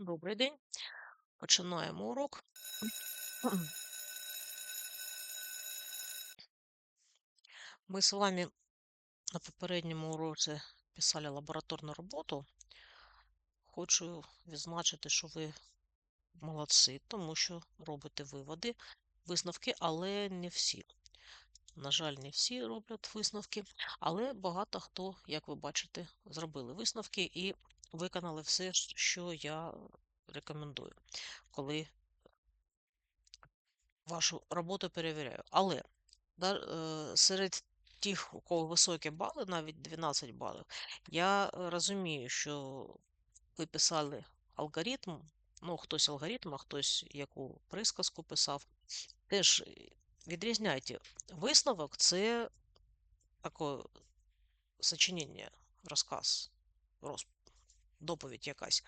Добрий день. Починаємо урок. Ми з вами на попередньому уроці писали лабораторну роботу. Хочу відзначити, що ви молодці, тому що робите виводи, висновки, але не всі. На жаль, не всі роблять висновки, але багато хто, як ви бачите, зробили висновки і виконали все, що я рекомендую, коли вашу роботу перевіряю. Але е, серед тих, у кого високі бали, навіть 12 балів, я розумію, що ви писали алгоритм, ну, хтось алгоритм, а хтось яку присказку писав. Теж відрізняйте. Висновок це таке сочинення, розказ, розп... доповідь якась.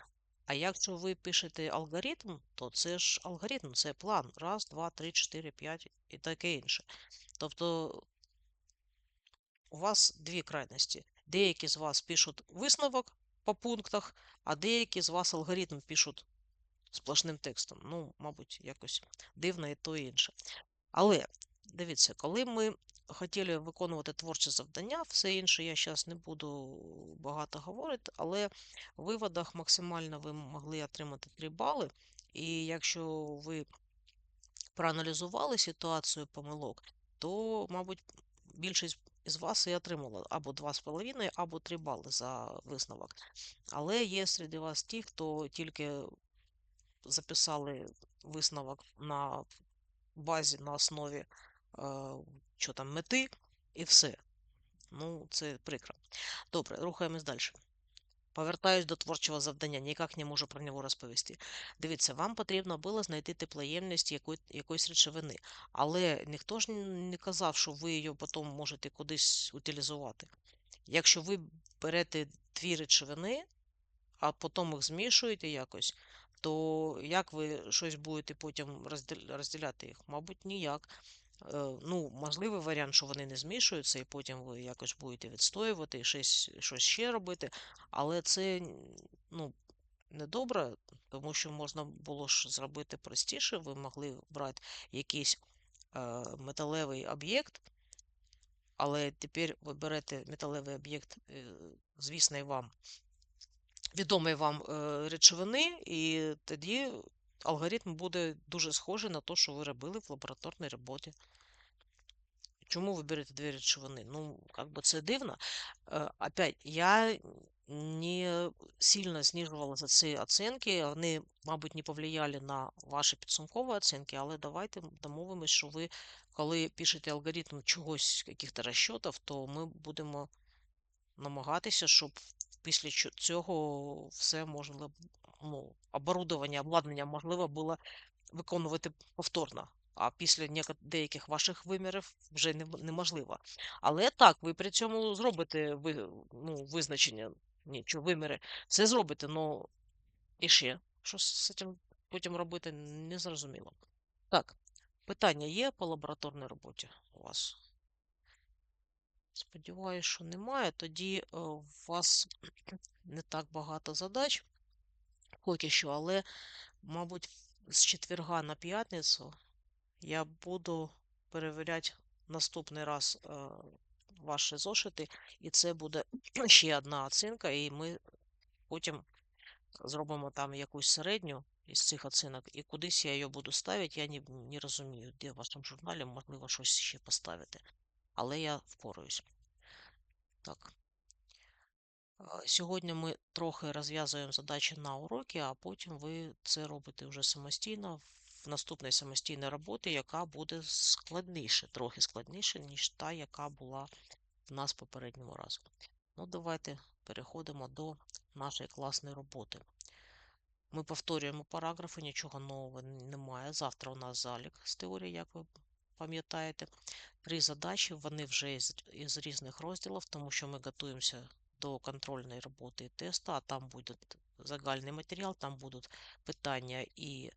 А якщо ви пишете алгоритм, то це ж алгоритм, це план. Раз, два, три, чотири, п'ять і таке інше. Тобто у вас дві крайності. Деякі з вас пишуть висновок по пунктах, а деякі з вас алгоритм пишуть сплошним текстом. Ну, мабуть, якось дивно і то і інше. Але дивіться, коли ми хотіли виконувати творче завдання, все інше я зараз не буду багато говорити, але в виводах максимально ви могли отримати 3 бали. І якщо ви проаналізували ситуацію помилок, то, мабуть, більшість із вас і отримала або 2,5, або 3 бали за висновок. Але є серед вас ті, хто тільки записали висновок на базі на основі що там, мети і все. Ну, це прикро. Добре, рухаємось далі. Повертаюсь до творчого завдання, ніяк не можу про нього розповісти. Дивіться, вам потрібно було знайти теплоємність якої, якоїсь речовини, але ніхто ж не казав, що ви її потім можете кудись утилізувати. Якщо ви берете дві речовини, а потім їх змішуєте якось, то як ви щось будете потім розділяти їх? Мабуть, ніяк. Е, ну, можливий варіант, що вони не змішуються, і потім ви якось будете відстоювати і щось, щось ще робити. Але це ну, недобре, тому що можна було ж зробити простіше. Ви могли брати якийсь е, металевий об'єкт, але тепер ви берете металевий об'єкт, е, звісний вам, відомий вам е, речовини, і тоді алгоритм буде дуже схожий на те, що ви робили в лабораторній роботі. Чому ви берете дві речовини? Ну, как бы це дивно. Э, Опять, я не сильно знижувала за ці оцінки. Вони, мабуть, не повлияли на ваші підсумкові оцінки, але давайте домовимось, що ви, коли пишете алгоритм чогось, яких-то розчотів, то ми будемо намагатися, щоб після цього все можливо, ну, оборудовання, обладнання можливо було виконувати повторно. А після деяких ваших вимірів вже неможливо. Але так, ви при цьому зробите ви, ну, визначення, ні, що виміри, все зробите, ну і ще. Що з цим потім робити, не зрозуміло. Так, питання є по лабораторній роботі у вас? Сподіваюсь, що немає. Тоді е, у вас не так багато задач поки що, але, мабуть, з четверга на п'ятницю я буду перевіряти наступний раз е, ваші зошити, і це буде ще одна оцінка, і ми потім зробимо там якусь середню із цих оцінок, і кудись я її буду ставити, я не, не розумію, де в вашому журналі можливо щось ще поставити. Але я впораюсь. Так. Е, Сьогодні ми трохи розв'язуємо задачі на уроки, а потім ви це робите вже самостійно в наступній самостійній роботі, яка буде складніше, трохи складніше, ніж та, яка була в нас попереднього разу. Ну, давайте переходимо до нашої класної роботи. Ми повторюємо параграфи, нічого нового немає. Завтра у нас залік з теорії, як ви пам'ятаєте. Три задачі, вони вже із різних розділів, тому що ми готуємося до контрольної роботи і тесту, а там буде загальний матеріал, там будуть питання і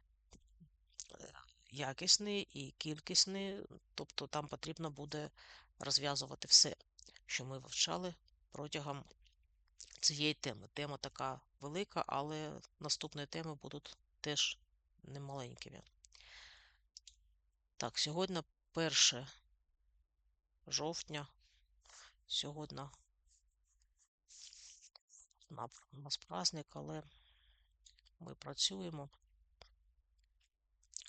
якісні, і кількісні, тобто там потрібно буде розв'язувати все, що ми вивчали протягом цієї теми. Тема така велика, але наступні теми будуть теж немаленькими. Так, сьогодні 1 жовтня. Сьогодні у нас праздник, але ми працюємо,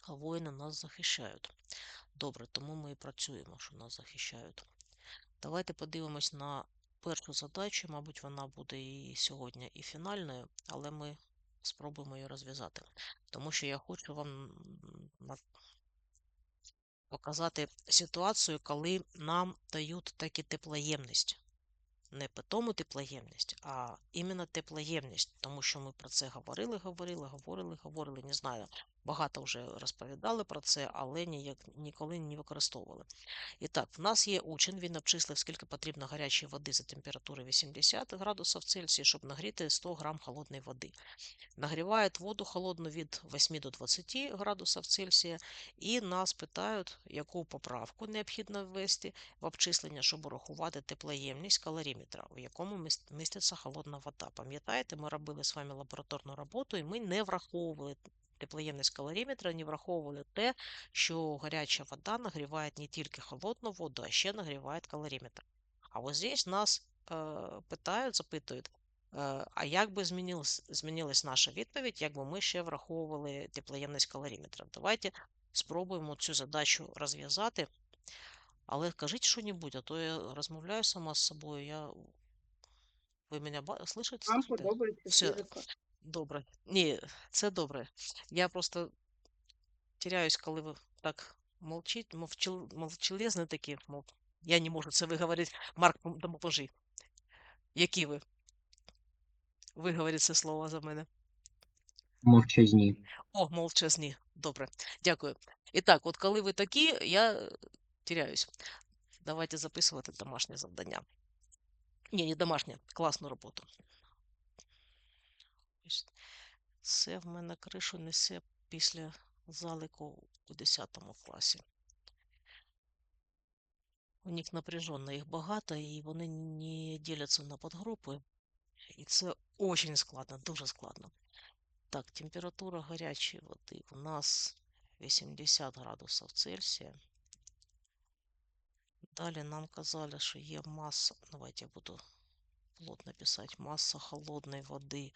а воїни нас захищають. Добре, тому ми і працюємо, що нас захищають. Давайте подивимось на першу задачу. Мабуть, вона буде і сьогодні, і фінальною, але ми спробуємо її розв'язати. Тому що я хочу вам показати ситуацію, коли нам дають таки теплоємність. Не питому теплоємність, а іменно теплоємність, тому що ми про це говорили, говорили, говорили, говорили. Не знаю, багато вже розповідали про це, але ніяк ніколи не використовували. І так, в нас є учень, він обчислив, скільки потрібно гарячої води за температури 80 градусів Цельсія, щоб нагріти 100 грам холодної води. Нагріває воду холодну від 8 до 20 градусів Цельсія, і нас питають, яку поправку необхідно ввести в обчислення, щоб урахувати теплоємність калоріметра, у якому міститься холодна вода. Пам'ятаєте, ми робили з вами лабораторну роботу, і ми не враховували теплоємність калоріметра, не враховували те, що гаряча вода нагріває не тільки холодну воду, а ще нагріває калоріметр. А ось здесь нас е, питають, запитують, е, а як би змінилась, змінилась наша відповідь, якби ми ще враховували теплоємність калоріметра? Давайте спробуємо цю задачу розв'язати. Але кажіть що-небудь, а то я розмовляю сама з собою. Я... Ви мене слышите? Вам подобається Все, фізика. Добре. Ні, це добре. Я просто теряюсь, коли ви так молчить, мовчил, молчалезні такі, мов, я не можу це виговорити. Марк, пом- допоможи. Які ви? Виговоріть це слово за мене. Мовчазні. О, мовчазні. Добре, дякую. І так, от коли ви такі, я теряюсь. Давайте записувати домашнє завдання. Ні, не домашнє, класну роботу. Ось Це в мене кришу несе після залику у 10 класі. У них напряженно, їх багато, і вони не діляться на подгрупи. І це очень складно, дуже складно. Так, температура гарячої води у нас 80 градусів Цельсія. Далі нам казали, що є маса, давайте я буду плотно писати, маса холодної води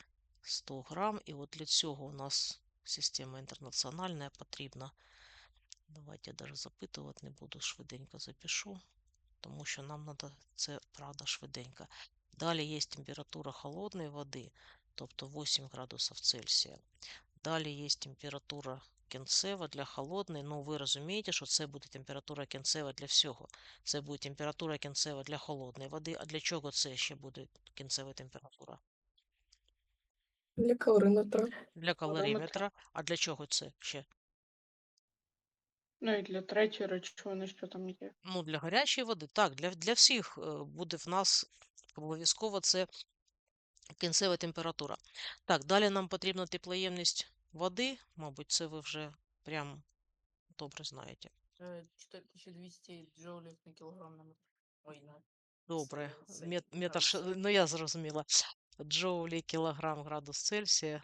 100 грам. І от для цього у нас система інтернаціональна потрібна. Давайте я даже запитувати не буду, швиденько запишу, тому що нам треба це правда швиденько. Далі є температура холодної води, тобто 8 градусів Цельсія. Далі є температура кінцева для холодної. Ну, ви розумієте, що це буде температура кінцева для всього. Це буде температура кінцева для холодної води. А для чого це ще буде кінцева температура? Для калориметра. Для калоріметра. А для чого це ще? Ну і для третьої речовини, що там є. Ну, для гарячої води, так, для, для всіх е, буде в нас обов'язково це кінцева температура. Так, далі нам потрібна теплоємність води, мабуть, це ви вже прям добре знаєте. Э, 4200 джоулів на кілограм на метр. Ой, на Добре, Це- це мет, метр, ш- ну я зрозуміла. Джоулі, кілограм, градус Цельсія.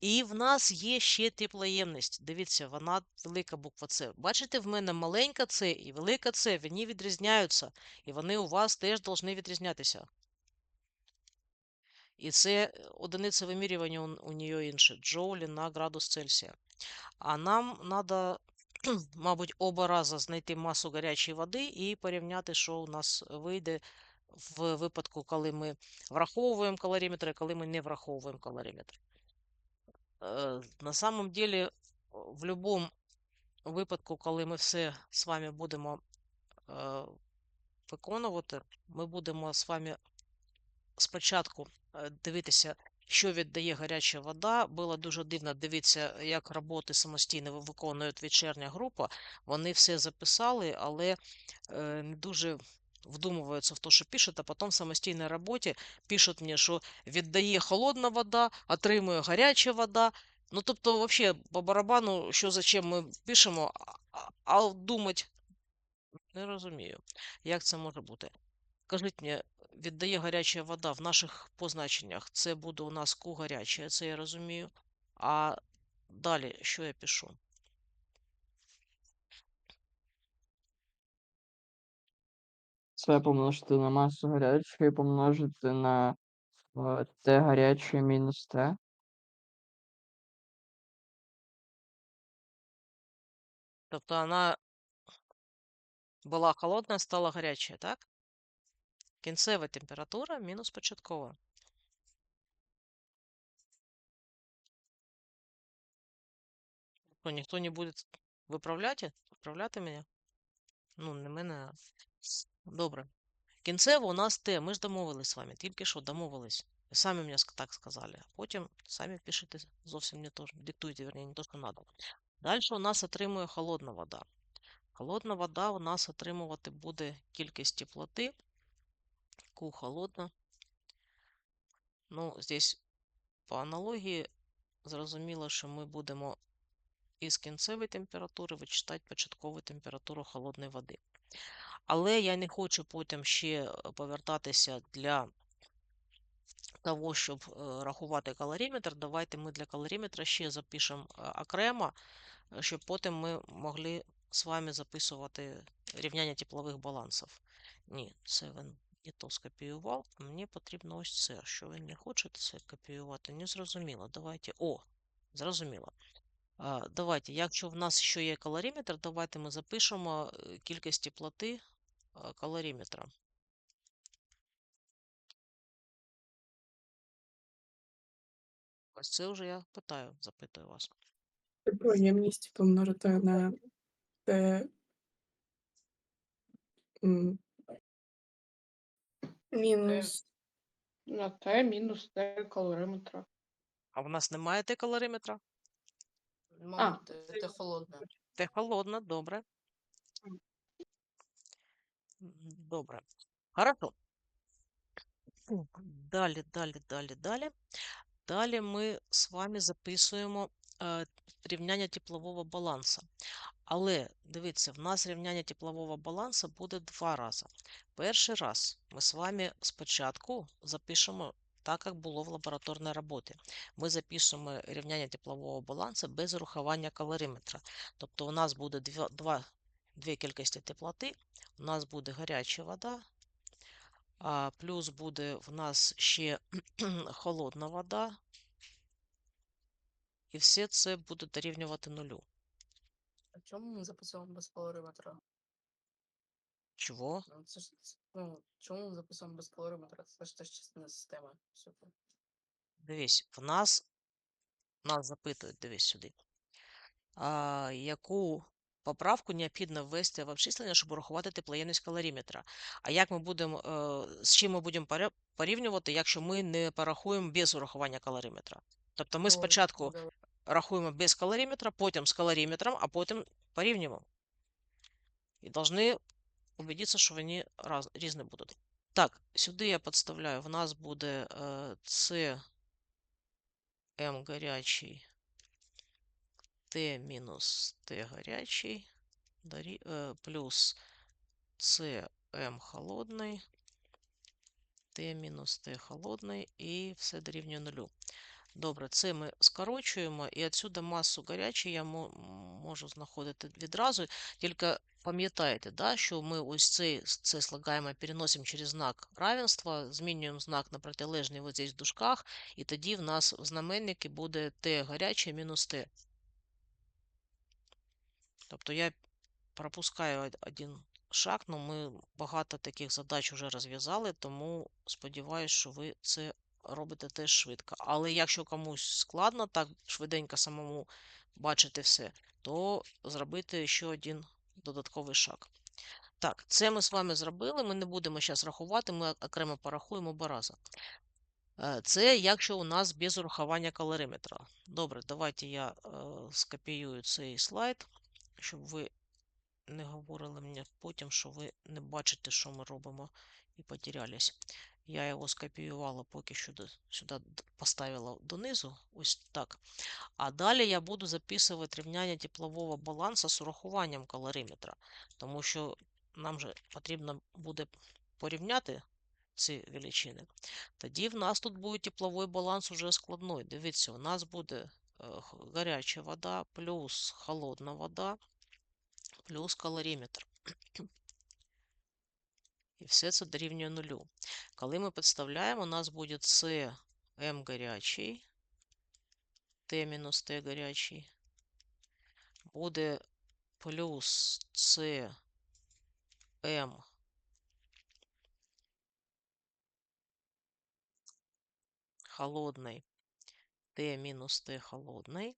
І в нас є ще теплоємність. Дивіться, вона велика буква С. Бачите, в мене маленька С і велика С, вони відрізняються, і вони у вас теж повинні відрізнятися. І це е, одиниця вимірювання у, нее інше, джоулі на градус Цельсія. А нам треба, мабуть, оба рази знайти масу гарячої води і порівняти, що у нас вийде в випадку, коли ми враховуємо калоріметр, і коли ми не враховуємо калоріметр. Е, На самом деле, в будь-якому випадку, коли ми все з вами будемо е, виконувати, ми будемо з вами спочатку е, дивитися, що віддає гаряча вода. Було дуже дивно дивитися, як роботи самостійно ви- виконує вечірня група. Вони все записали, але не дуже вдумуються в те, що пишуть, а потім в самостійній роботі пишуть мені, що віддає холодна вода, отримує гаряча вода. Ну, тобто, взагалі, по барабану, що зачем ми пишемо, а, думати не розумію, як це може бути. Скажіть мені, віддає гаряча вода в наших позначеннях. Це буде у нас ку гаряча, це я розумію. А далі, що я пишу? Це помножити на масу гарячої, помножити на е, Т гаряче мінус Т. Тобто вона була холодна, стала гаряча, так? Кінцева температура мінус початкова. Що, ніхто не буде виправляти? Виправляти мене? Ну, не мене. а Добре. Кінцево у нас Т. Ми ж домовились з вами. Тільки що домовились. Ви самі мені так сказали. Потім самі пишете зовсім не то, диктуйте, вернее, не то, що надо. Далі у нас отримує холодна вода. Холодна вода у нас отримувати буде кількість теплоти. Q холодна. Ну, здесь по аналогії зрозуміло, що ми будемо із кінцевої температури вичитати початкову температуру холодної води. Але я не хочу потім ще е, повертатися для того, щоб е, рахувати калоріметр. Давайте ми для калоріметра ще запишемо е, окремо, щоб потім ми могли з вами записувати рівняння теплових балансів. Ні, це він не то скопіював. Мені потрібно ось це. Що ви не хочете це копіювати? Не зрозуміло. Давайте. О, зрозуміло. Давайте, якщо в нас ще є калоріметр, давайте ми запишемо кількість теплоти е, калоріметра. Ось це вже я питаю, запитую вас. Типу ємність помножити на Т. Мінус. На Т мінус Т калориметра. А в нас немає те калоріметра? Мабуть, те, те холодне. Те холодно, добре. Добре. Хорошо. Далі, далі, далі, далі. Далі ми з вами записуємо е, рівняння теплового балансу. Але дивіться, в нас рівняння теплового балансу буде два рази. Перший раз ми з вами спочатку запишемо так, як було в лабораторній роботі. Ми запишемо рівняння теплового балансу без урахування калориметра. Тобто у нас буде два, дві кількості теплоти, у нас буде гаряча вода, а плюс буде в нас ще холодна вода. І все це буде дорівнювати нулю. А чому ми записуємо без калориметра? Чого? Ну, це ж, ну, чому ми записуємо без калориметра? Це ж теж частина системи. Супер. Дивись, в нас, нас запитують, дивись сюди. А, яку поправку необхідно ввести в обчислення, щоб урахувати теплоємність калоріметра? А як ми будемо, е, з чим ми будемо порівнювати, якщо ми не порахуємо без урахування калоріметра? Тобто ми спочатку рахуємо без калоріметра, потім з калоріметром, а потім порівнюємо. І повинні убедитися, що вони різні будуть. Так, сюди я підставляю. В нас буде е, С М гарячий, Т мінус Т гарячий, е, плюс М холодний, Т мінус Т холодний і все дорівнює нулю. Добре, це ми скорочуємо, і відсюди масу гарячої я можу знаходити відразу. Тільки пам'ятаєте, да, що ми ось цей, це слагаємо, переносимо через знак равенства, змінюємо знак на протилежний ось в дужках, і тоді в нас в знаменнику буде Т гаряче мінус Т. Тобто я пропускаю один шаг, але ми багато таких задач вже розв'язали, тому сподіваюся, що ви це робите теж швидко. Але якщо комусь складно так швиденько самому бачити все, то зробити ще один додатковий шаг. Так, це ми з вами зробили. Ми не будемо зараз рахувати, ми окремо порахуємо оба рази. Е, Це якщо у нас без урахування калориметра. Добре, давайте я е, скопіюю цей слайд, щоб ви не говорили мені потім, що ви не бачите, що ми робимо, і потерялись. Я його скопіювала поки що сюди поставила донизу, ось так. А далі я буду записувати рівняння теплового балансу з урахуванням калориметра, тому що нам же потрібно буде порівняти ці величини. Тоді в нас тут буде тепловий баланс уже складний. Дивіться, у нас буде е, х- гаряча вода плюс холодна вода плюс калоріметр. І все це дорівнює нулю. Коли ми підставляємо, у нас буде С М гарячий, Т мінус Т гарячий, буде плюс С М холодный, Т минус Т холодный.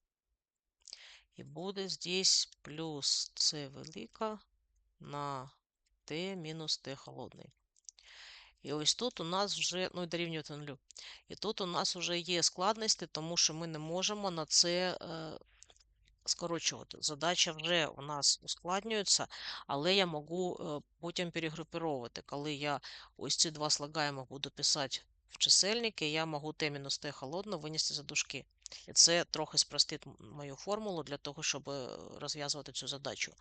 И будет здесь плюс С велика на Т мінус Т холодний. І ось тут у нас вже, ну і дорівнює це нулю. І тут у нас вже є складності, тому що ми не можемо на це е, скорочувати. Задача вже у нас ускладнюється, але я можу е, потім перегрупувати. Коли я ось ці два слагаємо буду писати в чисельники, я можу Т мінус Т холодно винести за дужки. І це трохи спростить мою формулу для того, щоб розв'язувати цю задачу.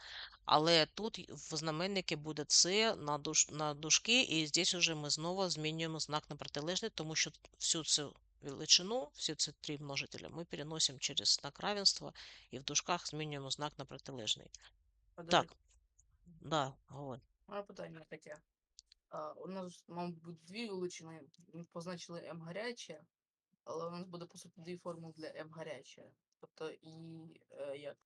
Але тут в знаменнику буде С на, душ, на дужки, і здесь уже ми знову змінюємо знак на протилежний, тому що всю цю величину, всі ці три множителя, ми переносимо через знак равенства і в дужках змінюємо знак на протилежний. Так, да, говори. Моє питання таке. У нас, мабуть, дві величини. Ми позначили М гаряче, але у нас буде, по суті, дві формули для М гаряче. Тобто і е, як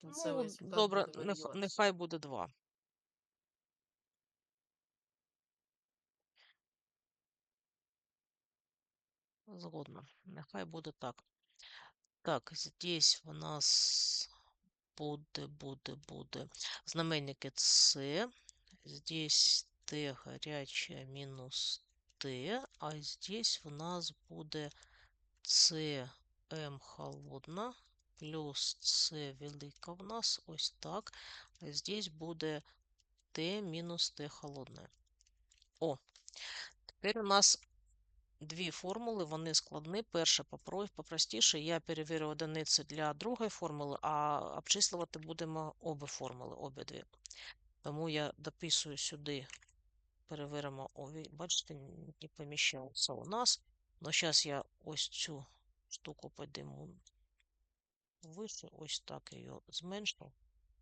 кінцевий Ну, результат добре, буде нех- варіюватися. нехай буде 2. Згодно. Нехай буде так. Так, здесь у нас буде, буде, буде. Знаменники С. Здесь Т горячая минус Т, а здесь у нас буде С М холодна плюс С велика в нас, ось так. А здесь буде Т мінус Т холодне. О, тепер у нас дві формули, вони складні. Перша попро- попростіше. Я перевірю одиниці для другої формули, а обчислювати будемо обі формули, обі дві. Тому я дописую сюди, перевіримо обі. Бачите, не поміщається у нас. Ну, зараз я ось цю штуку підійму вище, ось так її зменшу.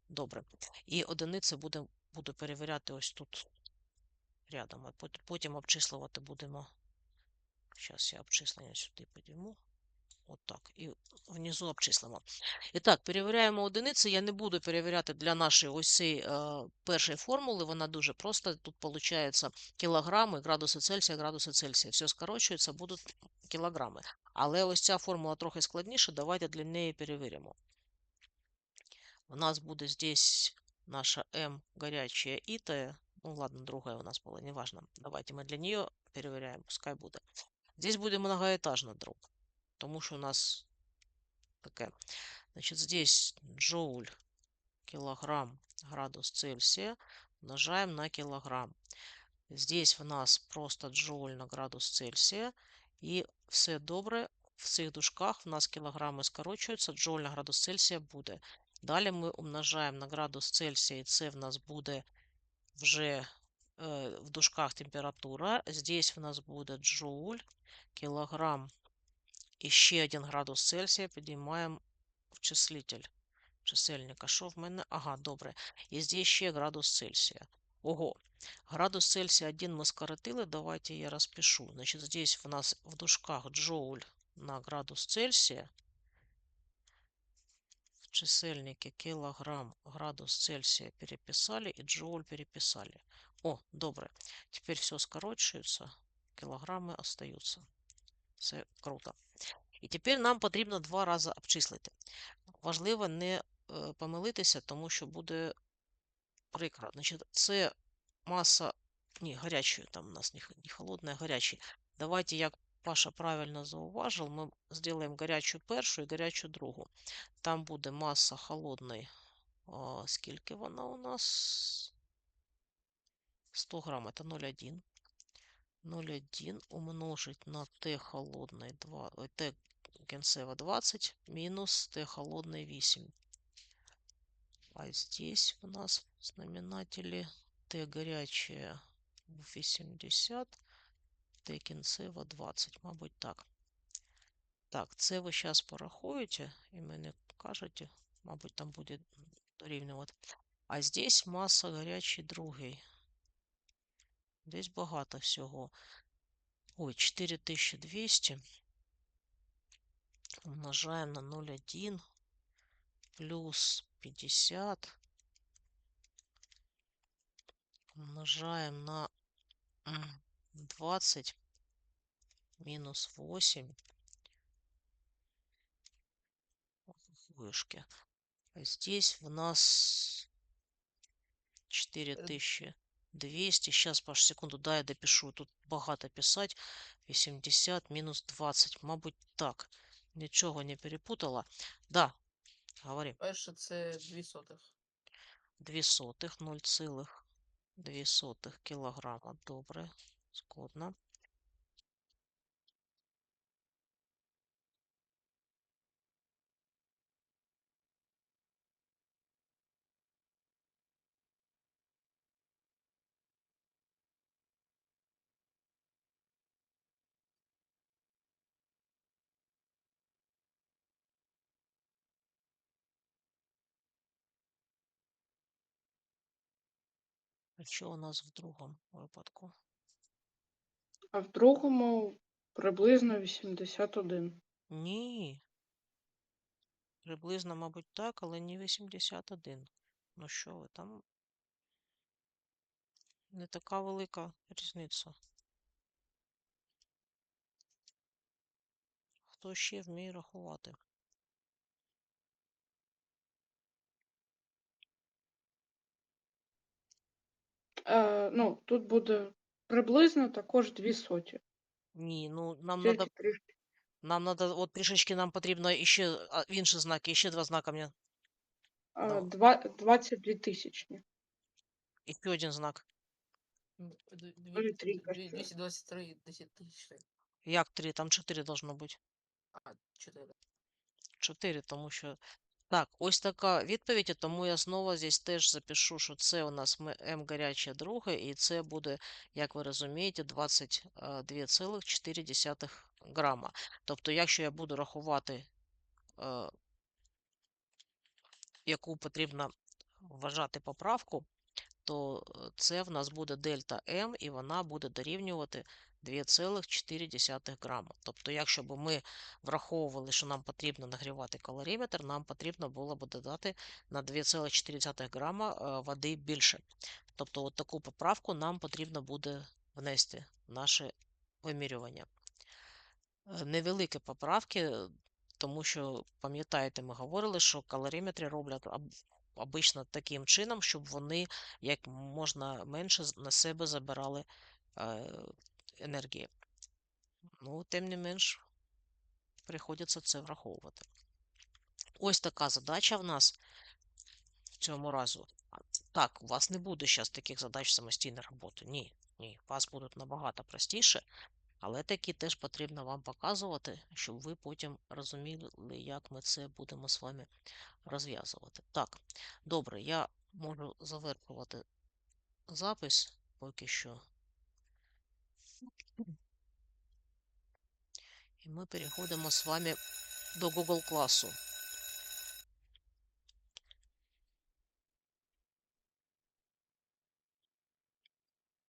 Добре. І одиниці буде, буду перевіряти ось тут рядом. Потім обчислювати будемо. Зараз я обчислення сюди підійму. Отак. І внизу обчислимо. І так, перевіряємо одиниці. Я не буду перевіряти для нашої ось цієї е, першої формули. Вона дуже проста. Тут виходить кілограми, градуси Цельсія, градуси Цельсія. Все скорочується, будуть кілограми. Але ось ця формула трохи складніша. Давайте для неї перевіримо. У нас буде здесь наша М горячая и Т. Ну ладно, другая у нас была, неважно. Давайте мы для нее переверяем, пускай будет. Здесь будет многоэтажный дробь, потому что у нас такая. Значит, здесь джоуль, килограмм, градус Цельсия умножаем на килограмм. Здесь у нас просто джоуль на градус Цельсия. І все добре. В цих дужках в нас кілограми скорочуються, джоуль на градус Цельсія буде. Далі ми умножаємо на градус Цельсія, і це в нас буде вже е, в дужках температура. Здесь в нас буде джоуль, кілограм і ще 1 градус Цельсія. Підіймаємо в числитель чисельника. Що в мене? Ага, добре. І здесь ще градус Цельсія. Ого. Градус Цельсия 1 мы скоротили, давайте я распишу. Значит, здесь у нас в дужках джоуль на градус Цельсия. В чисельнике килограмм градус Цельсия переписали и джоуль переписали. О, добре. Теперь все скорочується, кілограми остаються. Це круто. І тепер нам потрібно два рази обчислити. Важливо не е, помилитися, тому що буде прикро. Значить, це маса, ні, гарячої, там у нас не, х- не холодне, а гарячі. Давайте, як Паша правильно зауважив, ми зробимо гарячу першу і гарячу другу. Там буде маса холодної. А, скільки вона у нас? 100 грам, це 0,1. 0,1 умножить на Т холодной 2, Т кінцева 20 мінус Т холодной 8. А здесь у нас в знаменателе Т горячая 80 Т кінцева 20, мабуть, так. Так, це ви зараз порахуєте і мені кажете, мабуть, там буде дорівнювати. А здесь маса гарячий другий. Десь багато всього. Ой, 4200 умножаем на 0,1 плюс 50 умножаем на м, 20 минус 8 вышки. А здесь в нас 4200. Сейчас, Паш, секунду, дай я допишу. Тут багато писать. 80 мінус 20. Мабуть, так. Нічого не перепутала. Да, говори. Перше це 2 сотих. 2 сотих, 0,2 сотих кілограма. Добре, згодна. А що у нас в другому випадку? А в другому приблизно 81. Ні. Приблизно, мабуть, так, але не 81. Ну що ви там? Не така велика різниця. Хто ще вміє рахувати? Е, ну, тут буде приблизно також 2 соті. Ні, ну нам Тільки надо, трішки. нам надо, от трішечки нам потрібно іще а, інші знаки, ще два знака мені. Е, Ну. два- 22 тисячні. І ще один знак. М, д- дві- Може, дві- трійка дві- 223 10 тисяч. Як три? Там чотири должно бути. А, 4. 4, тому що. Так, ось така відповідь, тому я знову здесь теж запишу, що це у нас м гаряче друге, і це буде, як ви розумієте, 22,4 грама. Тобто, якщо я буду рахувати, е, яку потрібно вважати поправку, то е, це в нас буде дельта М, і вона буде дорівнювати 2,4 грама. Тобто, якщо б ми враховували, що нам потрібно нагрівати калоріметр, нам потрібно було б додати на 2,4 грама е, води більше. Тобто, от таку поправку нам потрібно буде внести в наше вимірювання. Е, Невеликі поправки, е, тому що, пам'ятаєте, ми говорили, що калоріметри роблять обично таким чином, щоб вони як можна менше на себе забирали енергії. Ну, тим не менш, приходиться це враховувати. Ось така задача в нас в цьому разу. Так, у вас не буде зараз таких задач самостійної роботи. Ні, ні. У вас будуть набагато простіше, але такі теж потрібно вам показувати, щоб ви потім розуміли, як ми це будемо з вами розв'язувати. Так, добре, я можу завершувати запис поки що. І ми переходимо з вами до Google класу.